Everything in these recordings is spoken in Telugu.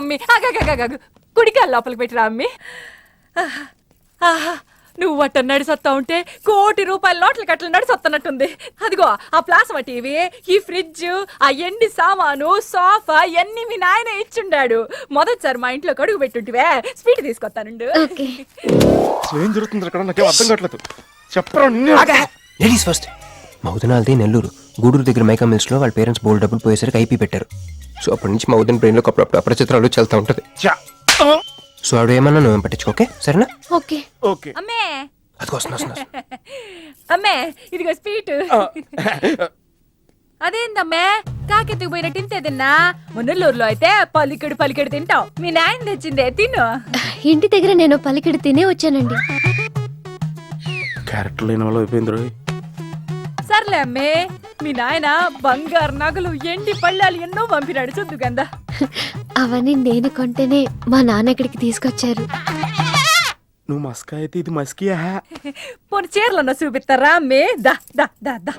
అమ్మి. ఆగాగాగాగు కుడికాలు లోపలికి పెట్టిరా అమ్మి? ఆహా, నువ్వు వట్ట నడిసొత్తా ఉంటే కోటి రూపాయల నోట్ల కట్టలు నడిసొత్తనట్టుంది అదిగో ఆ ప్లాస్మా టీవీ ఈ ఫ్రిడ్జ్ ఆ ఎండి సామాను సోఫా ఎన్ని మీ నాయన ఇచ్చుండాడు. మొదటిసారి మా ఇంట్లో కడుగు పెట్టుంటివే. స్వీట్ తీసుకొస్తానుండు ఏం జరుగుతుంది అక్కడ? నాకేం అర్థం కావట్లేదు. చెప్పరా. లేడీస్ ఫస్ట్ మా వదినాలది నెల్లూరు. గూడూరు దగ్గర మైకా మిల్స్లో వాళ్ళ పేరెంట్స్ బోల్డ్ డబ్బులు పోయేసరికి ఐపీ పెట్టారు. సో అప్పటి నుంచి మా వదిన బ్రెయిన్లో అప్పుడప్పుడు అపరిచిత్రాలు చల్తా ఉంటది. చా. సో ఆవిడ ఏమన్నా నువ్వేం పట్టించుకో ఓకే? సరేనా? ఓకే. ఓకే. అమ్మే! అది వస్తున్నా అమ్మే ఇదిగో స్వీట్. అదేందమ్మే? కాకెత్తుకు పోయినట్టు ఇంతే తిన్నా మున్నెల్లూరులో అయితే పలికెడు పలికెడు తింటావు. మీ నాయన తెచ్చిందే తిను. ఇంటి దగ్గర నేను పలికిడి తినే వచ్చానండి. క్యారెక్టర్ లేని వాళ్ళు అయిపోయింది సర్లే అమ్మే. మీ నాయన బంగారు నగలు ఎండి పళ్ళాలు ఎన్నో పంపినాడు చూద్దు గందా అవన్నీ నేను కొంటేనే మా నాన్న ఇక్కడికి తీసుకొచ్చారు. నువ్వు మస్కా అయితే ఇది మస్కియా పోనీ చీరలన్న చూపిస్తారా? అమ్మే దా దా దా దా.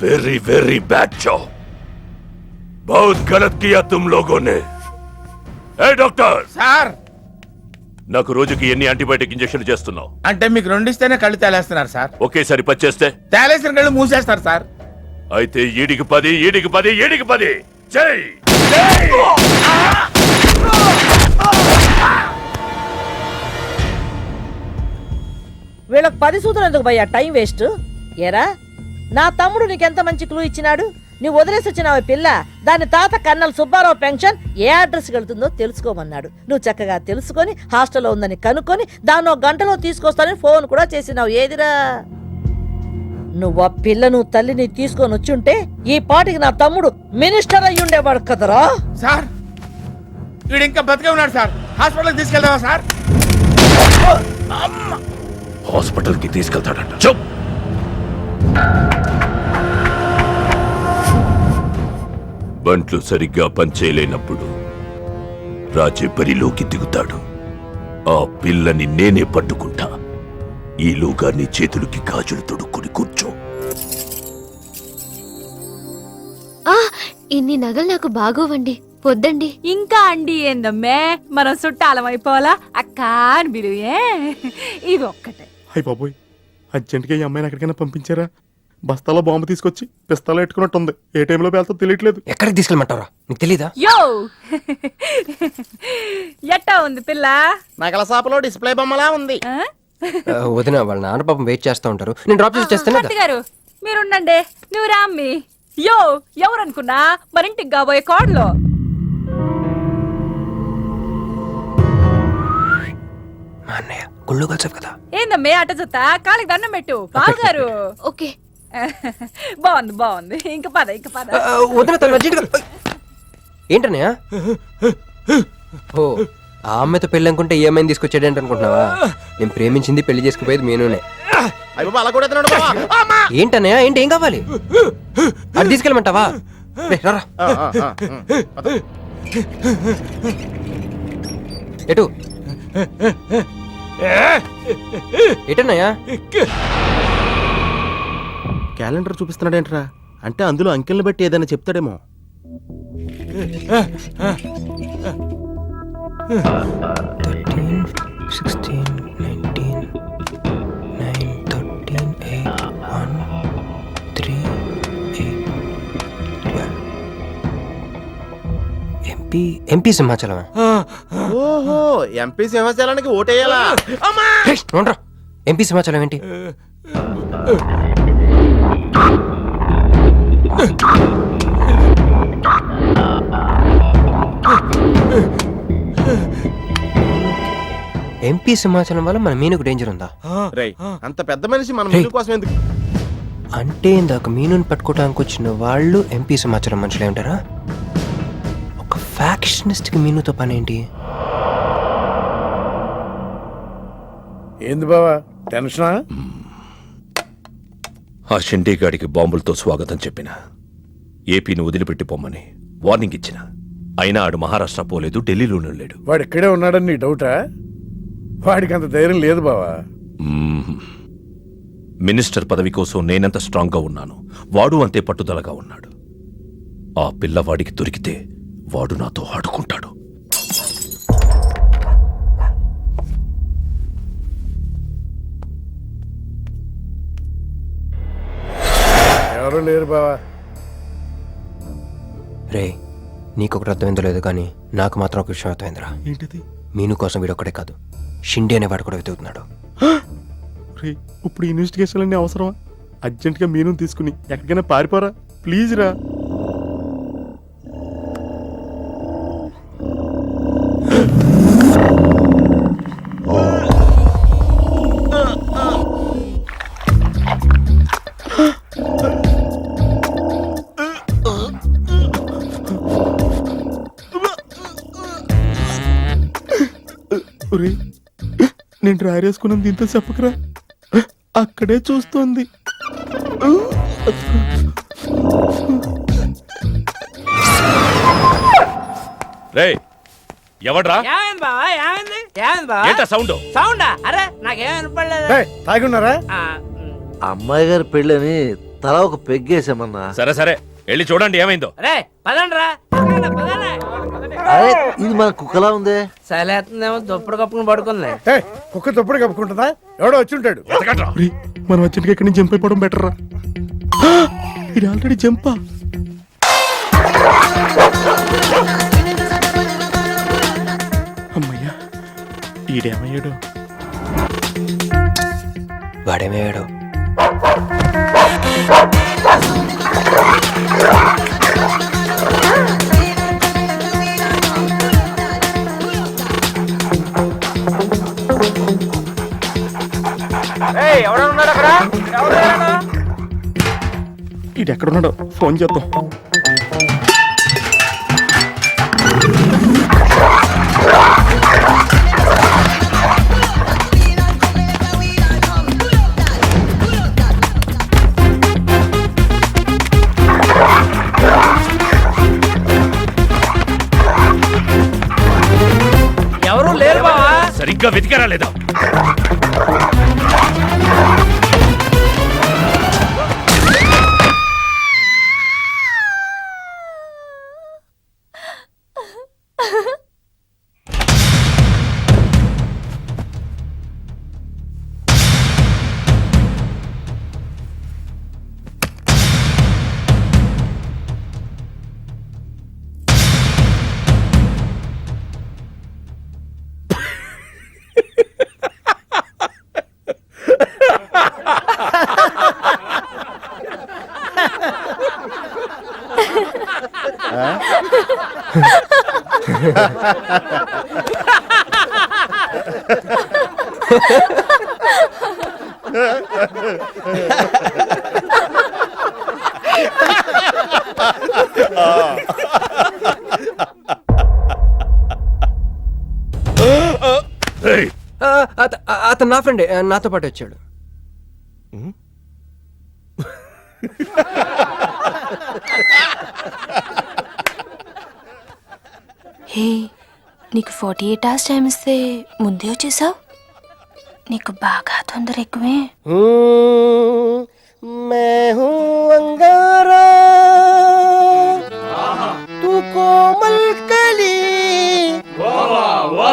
वेरी वेरी बैड जॉब बहुत गलत किया तुम लोगों ने ఏ డాక్టర్ సార్ నాకు రోజుకి ఎన్ని యాంటీబయాటిక్ ఇంజెక్షన్ చేస్తున్నావు అంటే మీకు రెండిస్తేనే కళ్ళు తేలేస్తున్నారు సార్ ఒకేసారి పచ్చేస్తే తేలేసిన కళ్ళు మూసేస్తారు సార్ అయితే ఈడికి పది ఈడికి పది ఈడికి పది జై వీళ్ళకి పది సూత్రం ఎందుకు భయ్యా టైం వేస్ట్ ఏరా నా తమ్ముడు నీకెంత మంచి క్లూ ఇచ్చినాడు? నువ్వు వదిలేసి వచ్చినావు పిల్ల? దాని తాత కన్నల సుబ్బారావు పెన్షన్ ఏ అడ్రస్ వెళ్తుందో తెలుసుకోమన్నాడు. నువ్వు చక్కగా తెలుసుకొని హాస్టల్లో ఉందని కనుక్కొని దాన్ని ఒక గంటలో తీసుకొస్తానని ఫోన్ కూడా చేసినావు. ఏదిరా? నువ్వు ఆ పిల్లను తల్లిని తీసుకొని వచ్చుంటే ఈ పాటికి నా తమ్ముడు మినిస్టర్ అయ్యి ఉండేవాడు కదరా? సార్ వీడు ఇంకా బతికే ఉన్నాడు సార్. హాస్పిటల్కి తీసుకెళ్దామా సార్? హాస్పిటల్కి తీసుకెళ్తాడంట. చెప్! బంట్లు సరిగ్గా పనిచేయలేనప్పుడు రాజే బరిలోకి దిగుతాడు. ఆ పిల్లని నేనే పట్టుకుంటా. ఈలోగా నీ చేతులకి గాజులు తొడుక్కుని కూర్చో. ఆ ఇన్ని నగలు నాకు బాగోవండి. వద్దండి. ఇంకా అండి ఏందమ్మే? మనం చుట్టాలం అయిపోవాలా? అక్క అని బిలువే ఇది ఒక్కటే అయ్యి బాబోయ్ అర్జెంట్గా ఈ అమ్మాయిని ఎక్కడికైనా పంపించారా? బస్తాలో బాంబు తీసుకొచ్చి పిస్తాలో పెట్టుకున్నట్టుంది ఏ టైంలో వెళ్తా తెలియట్లేదు. ఎక్కడికి తీసుకెళ్ళమంటారా నీకు తెలీదా? యో! ఎట్టా ఉంది పిల్ల? నగల షాపులో డిస్ప్లే బొమ్మలా ఉంది. ఆ? ఆ, వదిన వాళ్ళ నాన్న పాపం వెయిట్ చేస్తూ ఉంటారు. నేను డ్రాప్ చేసి చేస్తాను భర్త గారు మీరుండండి. నువ్వు రామ్మి. యో ఎవరనుకున్నా మరింటికి కాబోయే కోడలో. మా అన్నయ్య గుళ్ళు కలిసావు కదా. ఏందమ్మే అట చూస్తా? కాళ్ళకి దండం పెట్టు. బావగారు. ఓకే. బాగుంది బాగుంది. ఇంక పద ఇంక పద. వదిన తను అర్జెంట్గా ఏంటన్నయ్య? ఓ ఆ అమ్మాయితో పెళ్ళి అనుకుంటే ఈ అమ్మాయిని తీసుకొచ్చాడేంటి అనుకుంటున్నావా? నేను ప్రేమించింది పెళ్ళి చేసుకుపోయేది మీనునే! ఏంటన్నయ్య? ఏంటి ఏం కావాలి? అది తీసుకెళ్ళమంటావా? రే. ఎటు? ఎటన్నయ్యా? క్యాలెండర్ చూపిస్తున్నాడేంట్రా? అంటే అందులో అంకెల్ని బట్టి ఏదైనా చెప్తాడేమో. Thirteen sixteen nineteen nine thirteen eight one three eight MP MP Simhachalam ఓహో ఎంపీ సింహాచలానికి ఓటేయాలా ఎంపీ సింహాచలం ఏంటి ఎంపీ సింహాచలం వల్ల మన మీనుకు డేంజర్ ఉందా? రేయ్ అంత పెద్ద మనిషి మన. మీను కోసం ఎందుకు? అంటే ఇందాక మీనుని పట్టుకోవడానికి వచ్చిన వాళ్ళు ఎంపీ సమాచారం మనుషులే ఉంటారా? ఒక ఫ్యాక్షనిస్ట్కి మీనుతో పని ఏంటి ఏంది బావా? టెన్షనా? ఆ షిండేగాడికి బాంబులతో స్వాగతం చెప్పిన. ఏపీని వదిలిపెట్టి పొమ్మని వార్నింగ్ ఇచ్చిన. అయినా ఆడు మహారాష్ట్ర పోలేదు ఢిల్లీలోనే లేడు. వాడు ఇక్కడే ఉన్నాడని నీ డౌటా? వాడికి అంత ధైర్యం లేదు బావా. మినిస్టర్ పదవి కోసం నేనెంత స్ట్రాంగ్గా ఉన్నాను వాడు అంతే పట్టుదలగా ఉన్నాడు. ఆ పిల్లవాడికి దొరికితే వాడు నాతో ఆడుకుంటాడు. ఎవరు లేరు బావా. రే నీకొకటి అర్థమైందో లేదు కానీ నాకు మాత్రం ఒక విషయం అర్థమైందిరా. ఏంటిది? మీను కోసం వీడొక్కడే కాదు షిండి అనేవాడు కూడా వెతుకుతున్నాడు. రే ఇప్పుడు ఇన్వెస్టిగేషన్ అన్నీ అవసరమా? అర్జెంటుగా మీను తీసుకుని ఎక్కడికైనా పారిపోరా? ప్లీజ్ రా ఒరేయ్, నేను డ్రైర్ వేసుకున్నాను దీంతో చెప్పకరా? అక్కడే చూస్తోంది. రే ఎవడ్రా? ఏమైంది బావా ఏమైంది? ఏమైంది బావా? ఏంటా సౌండ్? సౌండా? అరే నాకేం వినపడలేదు. ఏయ్, తాగి ఉన్నారా ఆ, అమ్మాయి గారి పెళ్ళని తల ఒక పెగ్గేసామన్నా. సరే సరే వెళ్ళి చూడండి ఏమైందో. రే పదండి రా పదండి అరే ఇది మన కుక్కలా ఉందే. సలేస్తుందేమో దుప్పుడు కప్పుకుని పడుకుంది. ఏ కుక్క తప్పుడు కప్పుకుంటుందా? ఎవడో వచ్చి ఉంటాడు. మనం అర్జెంటుగా ఇక్కడి నుంచి జంప్ అయిపోవడం బెటర్ రా. ఇది ఆల్రెడీ జంపా. అమ్మయ్యా ఈడేమయ్యాడు? వాడేమయ్యాడు? ఈడు ఎక్కడున్నాడో ఫోన్ చేద్దాం. ఎవరు లేరు బావా? సరిగ్గా వెతికారా లేదా? అతను నా ఫ్రెండే నాతో పాటు వచ్చాడు. హే నీకు ఫార్టీ ఎయిట్ అవర్స్ టైం ఇస్తే ముందే వచ్చేసావు నీకు బాగా తొందర ఎక్కువే मैं हूँ अंगारा तू कोमल कली వా వా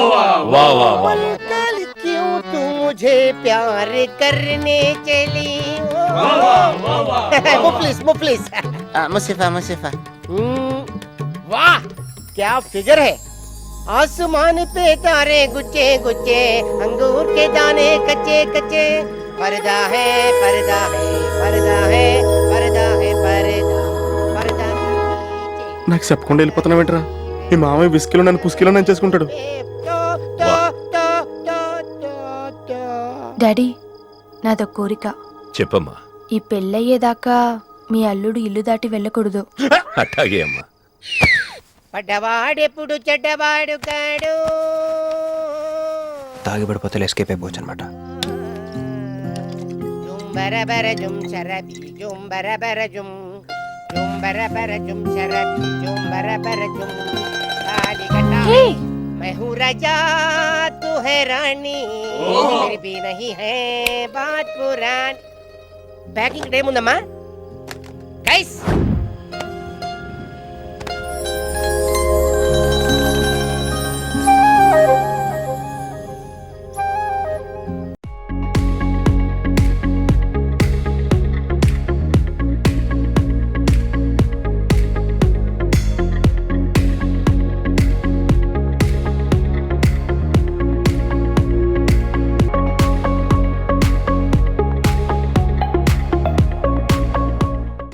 వా कली क्यों तू मुझे प्यार करने चली मुफलिस मुफलिस मुसीफा मुसीफा वाह क्या फिगर है आसमान पे तारे गुच्चे गुच्चे अंगूर के दाने कच्चे कच्चे पर्दा है पर्दा है पर्दा है पर्दा है पर्दा पर्दा के नीचे నాకు చెప్పకుండా వెళ్ళిపోతున్నావేంట్రా మీ మామయ్య విస్కీలో నన్ను పుస్కీలో నన్ను చేసుకుంటాడు तो, तो, तो, तो, तो, तो। డాడీ నాదో కోరిక చెప్పమ్మా ఈ పెళ్ళయ్యేదాకా మీ అల్లుడు ఇల్లు దాటి వెళ్ళకూడదు అట్టాగే అమ్మా పడ్డవాడెప్పుడు చెడ్డవాడు కాడు తాగి పడిపోతే ఎస్కేప్ అయిపోవచ్చు అనమాట బరబర జుమ్ చరబి జుమ్ బరబర జుమ్ జుమ్ బరబర జుమ్ చరబి జుమ్ బరబర జుమ్ తాలి కట్టా హే मैं हूँ राजा तू है रानी फिर भी नहीं है बात पुरानी బ్యాకింగ్ టైం ఉందమ్మా గైస్